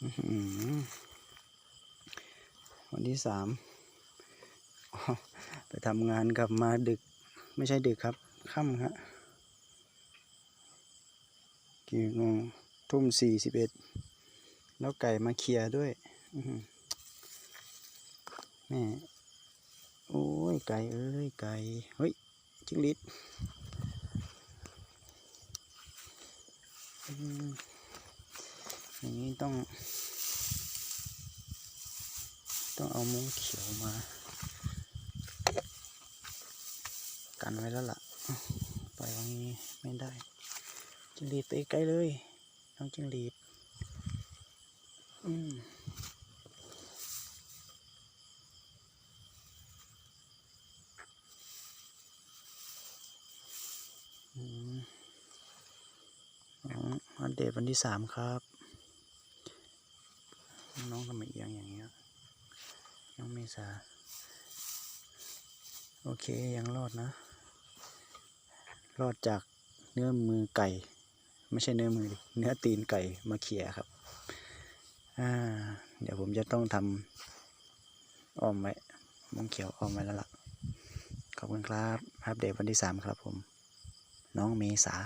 วันที่สามไปทำงานกลับมาดึก ไม่ใช่ดึกครับ ค่ำฮะกี่โมงทุ่มสี่สิบเอ็ดแล้วไก่มาเคลียร์ด้วยแม่โอ้ย ไก่เอ้ย ไก่ เฮ้ย จิ้งหรีด อย่างนี้ต้อง ต้องเอามุ้งเขียวมา กันไว้แล้วล่ะปล่อยอย่างนี้ไม่ได้จิงหรีดไปไกลเลยน้องจิงหรีดอืมอืมอ๋ออัปเดตวันที่สามครับ น้องทำไมเอียงอย่างเงี้ยน้องเมษาโอเคยังรอดนะ รอดจากเนื้อมือไก่ ไม่ใช่เนื้อมือดิเนื้อตีนไก่มาเขี่ยครับอ่าเดี๋ยวผมจะต้องทำอ้อมไว้มงเขียวอ้อมไว้แล้วล่ะขอบคุณครับอัปเดตวันที่สามครับผม น้องเมษา